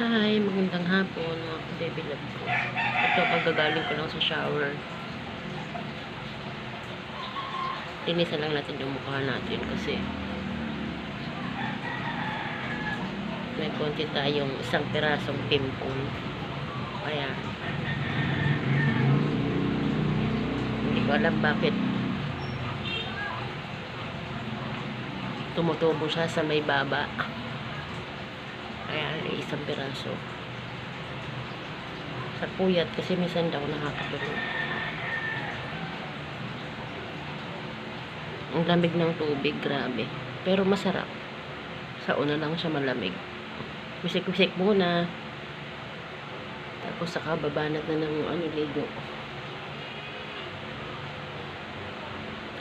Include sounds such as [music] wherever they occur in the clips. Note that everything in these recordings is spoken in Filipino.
Hi, magandang hapon mga baby love ko. Ito, pagkagaling ko lang sa shower. Linisan lang natin yung mukha natin kasi may konti tayong isang pirasong pimple. Kaya hindi ko alam bakit tumutubo siya sa may baba. Isang piraso. Sa puyat kasi minsan daw nakakatulog. Ang lamig ng tubig, grabe. Pero masarap. Sa una lang siya malamig. Wisik-wisik muna. Tapos saka babanat na ng ano, ligo.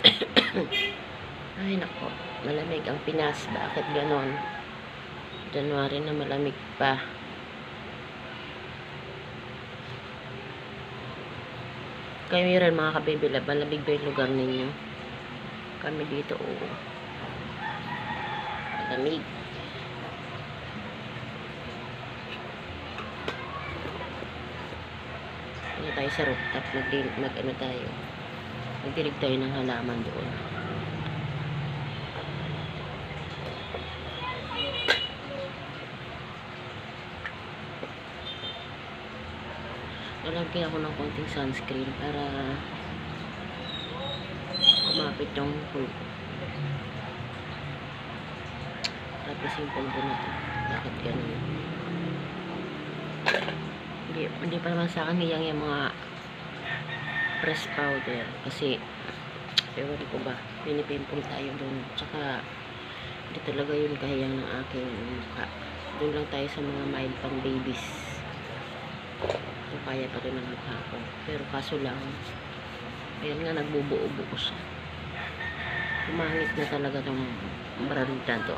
[coughs] Ay nako, malamig ang Pinas. Bakit ganon? January na malamig pa. Kayo rin mga kababy lab, malamig ba yung lugar ninyo? Kami dito, oo. Malamig. Ano tayo sa rooftop, mag, mag ano tayo, magdirig tayo ng halaman doon. Lalagyan ako ng konting sunscreen para kumapit yung pulbo. Tapos yung pulbo na to. Bakit ganun? Hindi, hindi pa naman sa akin hiyang yung mga press powder. Kasi, ewan ko ba, pinipimple tayo doon. Tsaka, hindi talaga yun kahiyang ng aking mukha. Doon lang tayo sa mga mild pang babies kaya pa rin mukha ko. Pero kaso lang, ayan nga, nagbubuo-buo siya. Umangit na talaga tong brand na to.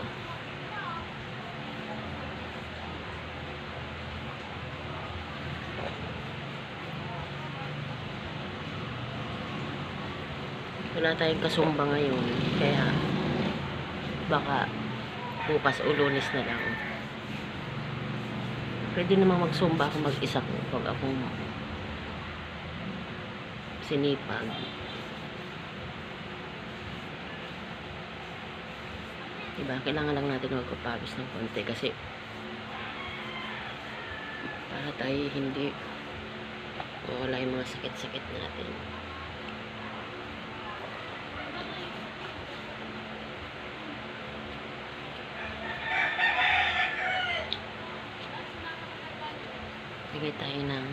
Wala tayong kasumba ngayon, kaya baka bukas o na lang pwede namang magsumba kung mag-isa ko pag akong sinipag. Diba? Kailangan lang natin magpapawis ng konti kasi para tayo hindi wala yung mga sakit-sakit natin bigay tayo ng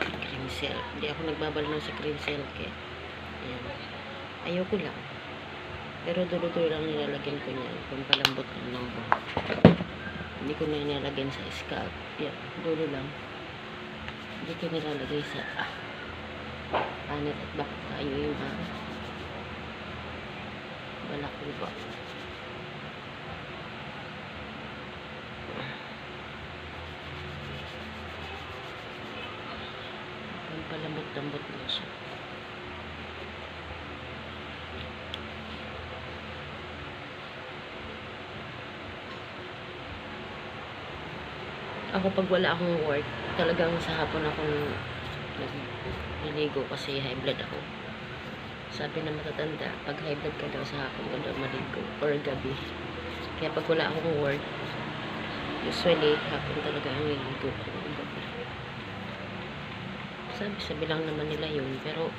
cream silk. Hindi ako nagbabal ng sa cream silk eh. Ayan. Ayoko lang. Pero dulo-dulo lang nilalagyan ko niyan. Pampalambot lang ng buhok. Hindi ko na nilalagyan sa scalp. Yan. Dulo lang. Hindi ko nilalagay sa ah, panit at baka tayo yung ah, balak ko ba. Pampalambot-lambot lang siya. Ako pag wala akong work, talagang sa hapon akong niligo kasi high blood ako. Sabi na matatanda, pag high blood ka daw sa hapon daw maligo or gabi. Kaya pag wala akong work, usually hapon talaga ang niligo ko. Sabi, sabi lang naman nila yun. Pero,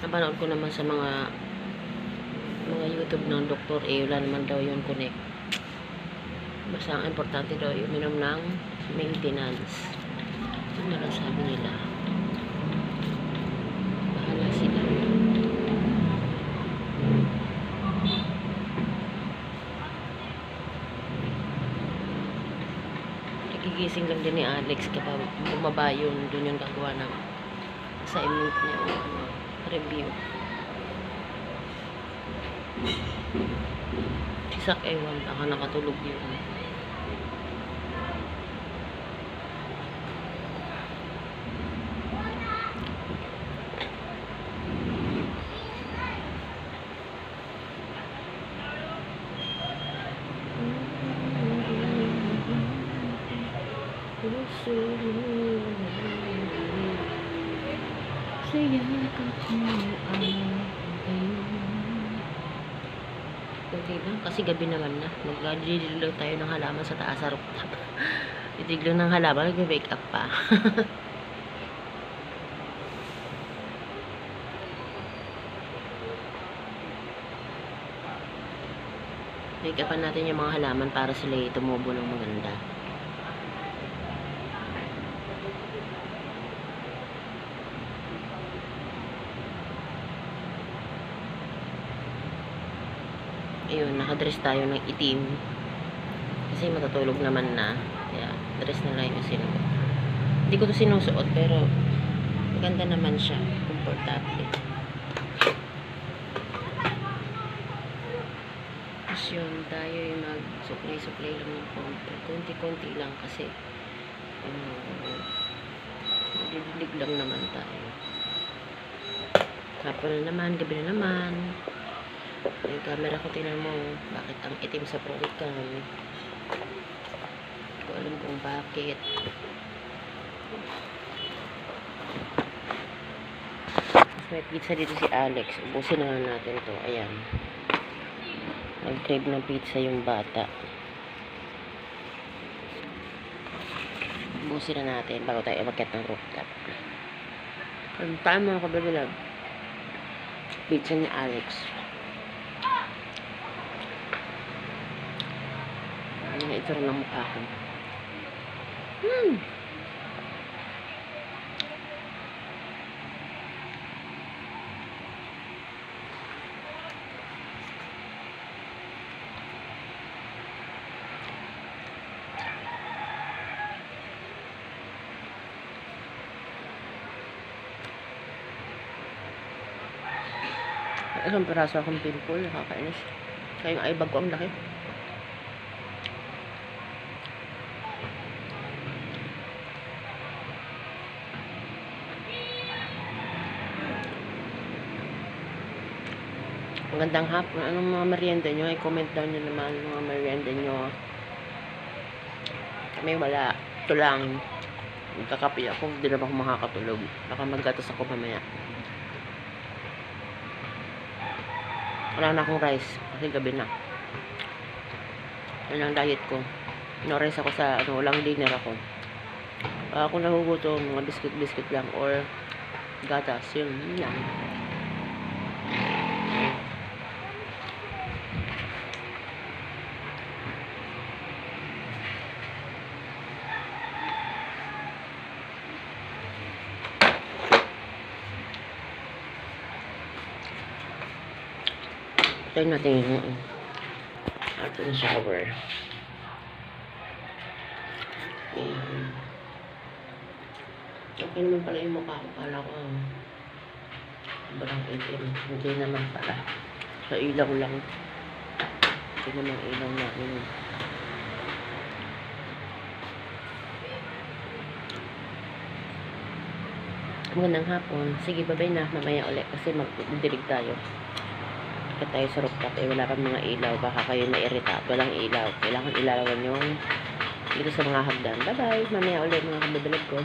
napanood ko naman sa mga mga YouTube ng Dr. A. Wala naman daw yun connect. Basta ang importante daw yung minom ng maintenance. Na lang sabi nila. Bahala sila. Nagigising lang din ni Alex kapag bumaba yun, dun yung gagawa ng assignment niya o ano, review. Isak ewan, baka nakatulog yun. Puso mo Sa yakap mo ang Okay lang, kasi gabi naman na. Magdidilig lang tayo ng halaman sa taas sa rooftop. [laughs] Didilig lang ng halaman, nag-wake up pa. [laughs] Wake upan natin yung mga halaman para sila tumubo ng maganda. Ayun, nakadress tayo ng itim. Kasi matutulog naman na. Kaya, dress na lang yung sinuot. Hindi ko to sinusuot, pero maganda naman siya. Komportable. Tapos yun, tayo yung mag-supply-supply lang ng konti. Konti-konti lang kasi um, nadidilig lang naman tayo. Hapon na naman, gabi na naman. Yung camera ko, tingnan mo, bakit ang itim sa front cam. Hindi ko alam kung bakit. Mas may pizza dito si Alex. Ubusin na natin to. Ayan. Nag-crave ng pizza yung bata. Ubusin na natin bago tayo umakyat ng rooftop. Ang time mga kababilag. Pizza ni Alex. Ano na ito ng mukha ko. Hmm. Isang piraso akong pimple, nakakainis. Kaya yung eyebag ko ang laki. Magandang hapon. Anong mga merienda nyo? I-comment down nyo naman ang mga merienda nyo. Kami wala. Ito lang. Magkakapi ako. Hindi naman ako makakatulog. Baka maggatas ako mamaya. Wala na akong rice. Kasi gabi na. Yan ang diet ko. No rice ako sa ano, walang dinner ako. Uh, kung nahugutom, mga biscuit-biscuit lang or gatas. Yun, yun lang. Try natin yung ating shower. Ayan. Okay naman pala yung mukha ko. Kala ko sobrang itim. Hindi naman pala. Sa ilaw lang. Ito naman ilaw namin. Magandang hapon. Sige, babay na. Mamaya ulit kasi magdidilig tayo. Kapag tayo sa rooftop, eh wala kang mga ilaw. Baka kayo na-irita. Walang ilaw. Kailangan ilawan yung dito sa mga hagdan. Bye-bye. Mamaya ulit mga kabibilag ko.